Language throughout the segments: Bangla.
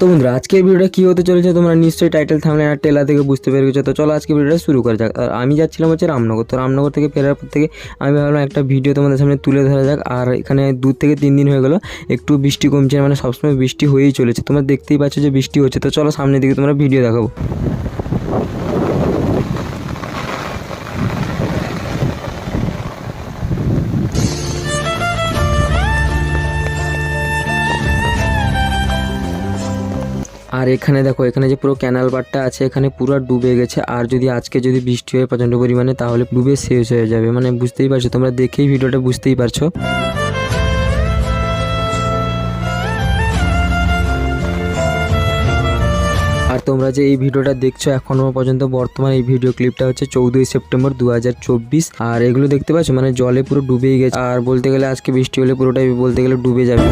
তো বন্ধুরা, আজকের ভিডিওটা কী হতে চলেছে তোমরা নিশ্চয়ই টাইটেল থামলে আর টেলা থেকে বুঝতে পেরে গেছো। তো চলো আজকে ভিডিওটা শুরু করা যাক। আর আমি যাচ্ছিলাম হচ্ছে রামনগর। তো রামনগর থেকে ফেরার পর থেকে আমি ভাবলাম একটা ভিডিও তোমাদের সামনে তুলে ধরা যাক। আর এখানে দু থেকে তিন দিন হয়ে গেলো, একটু বৃষ্টি কমছে মানে সবসময় বৃষ্টি হয়েই চলেছে। তোমরা দেখতেই পাচ্ছ যে বৃষ্টি হচ্ছে। তো চলো সামনের দিকে তোমরা ভিডিও দেখাবো। আর এখানে দেখো, এখানে যে পুরো ক্যানাল পাড়টা আছে, এখানে পুরো ডুবে গেছে। আর যদি আজকে যদি বৃষ্টি হয় প্রচণ্ড পরিমাণে, তাহলে ডুবে শেষ হয়ে যাবে। মানে বুঝতেই পারছ, তোমরা দেখেই ভিডিওটা বুঝতেই পারছ। আর তোমরা যে এই ভিডিওটা দেখছ এখনও পর্যন্ত, বর্তমান এই ভিডিও ক্লিপটা হচ্ছে চৌদ্দই সেপ্টেম্বর দু হাজার চব্বিশ। আর এগুলো দেখতে পাচ্ছ? মানে জলে পুরো ডুবেই গেছে। আর বলতে গেলে আজকে বৃষ্টি হলে পুরোটাই বলতে গেলে ডুবে যাবে।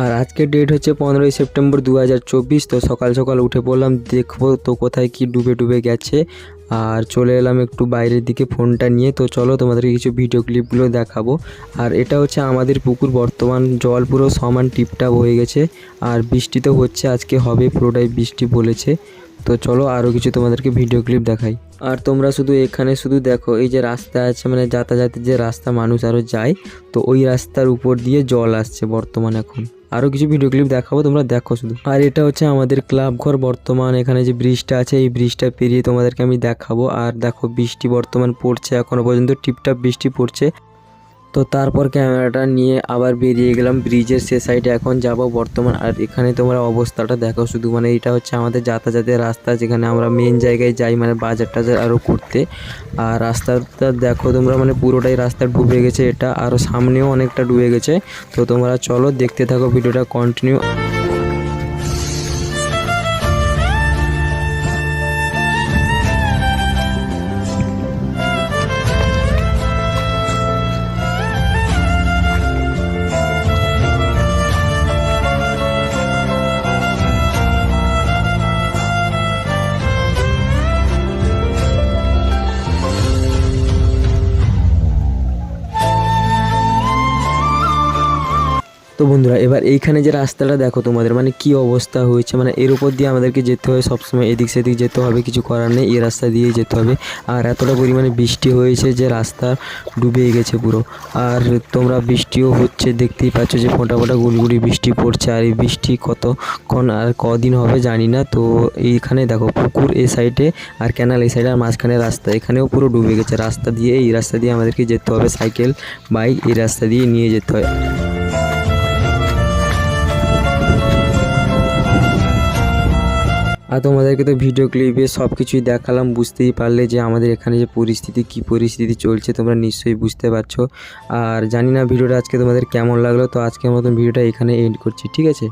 আর আজকের ডেট হচ্ছে পনেরোই সেপ্টেম্বর দু হাজার চব্বিশ, তো সকাল সকাল উঠে পড়লাম, দেখব তো কোথায় কি ডুবে ডুবে গেছে। আর চলে এলাম একটু বাইরের দিকে ফোনটা নিয়ে, তো চলো তোমাদেরকে কিছু ভিডিও ক্লিপগুলো দেখাবো। আর এটা হচ্ছে আমাদের পুকুর, বর্তমান জল পুরো সমান টিপটাপ হয়ে গেছে, আর বৃষ্টি তো হচ্ছে, আজকে হবে পুরোটাই বৃষ্টি বলেছে। তো চলো আরও কিছু তোমাদেরকে ভিডিও ক্লিপ দেখাই। আর তোমরা শুধু এখানে শুধু দেখো, এই যে রাস্তা আছে মানে যাতায়াতের যে রাস্তা মানুষ আরও যায়, তো ওই রাস্তার উপর দিয়ে জল আসছে বর্তমান এখন। আরও কিছু ভিডিও ক্লিপ দেখাবো, তোমরা দেখো শুধু। আর এটা হচ্ছে আমাদের ক্লাব ঘর বর্তমান, এখানে যে ব্রিজটা আছে, এই ব্রিজটা পেরিয়ে তোমাদেরকে আমি দেখাবো। আর দেখো, বৃষ্টি বর্তমান পড়ছে, এখনও পর্যন্ত টিপটাপ বৃষ্টি পড়ছে। তো তারপর ক্যামেরাটা নিয়ে আবার বেরিয়ে গেলাম। ব্রিজের সে সাইডে এখন যাব বর্তমান। আর এখানে তোমরা অবস্থাটা দেখো শুধু। মানে এটা হচ্ছে আমাদের যাতায়াতের রাস্তা যেখানে আমরা মেন জায়গায় যাই মানে বাজার টাজার আরও করতে। আর রাস্তাটা দেখো তোমরা মানে পুরোটাই রাস্তা ডুবে গেছে। এটা আরও সামনেও অনেকটা ডুবে গেছে। তো তোমরা চলো দেখতে থাকো, ভিডিওটা কন্টিনিউ তো বন্ধুরা, এবার এইখানে যে রাস্তাটা দেখো তোমাদের মানে কি অবস্থা হয়েছে? মানে এর উপর দিয়ে আমাদেরকে যেতে হয় সবসময়, এদিক সেদিক যেতে হবে, কিছু করার নেই, এই রাস্তা দিয়েই যেতে হবে। আর এতটা পরিমাণে বৃষ্টি হয়েছে যে রাস্তা ডুবে গেছে পুরো। আর তোমরা বৃষ্টিও হচ্ছে, দেখতেই পাচ্ছ যে ফোঁটা ফোঁটা গুলগুলি বৃষ্টি পড়ছে। আর এই বৃষ্টি কতক্ষণ আর কদিন হবে জানি না। তো এইখানে দেখো, পুকুর এই সাইডে আর ক্যানাল এই সাইডে, আর মাঝখানে রাস্তা। এখানেও পুরো ডুবে গেছে। রাস্তা দিয়ে, এই রাস্তা দিয়ে আমাদেরকে যেতে হবে সাইকেল, বাইক, এই রাস্তা দিয়ে নিয়ে যেতে হয়। আর তোমাদেরকে তো ভিডিও ক্লিপে সব কিছুই দেখালাম, বুঝতেই পারলে যে আমাদের এখানে যে পরিস্থিতি, কি পরিস্থিতি চলছে তোমরা নিশ্চয়ই বুঝতে পারছ। আর জানি না ভিডিওটা আজকে তোমাদের কেমন লাগল, তো আজকের মতন ভিডিওটা এখানে এন্ড করছি, ঠিক আছে?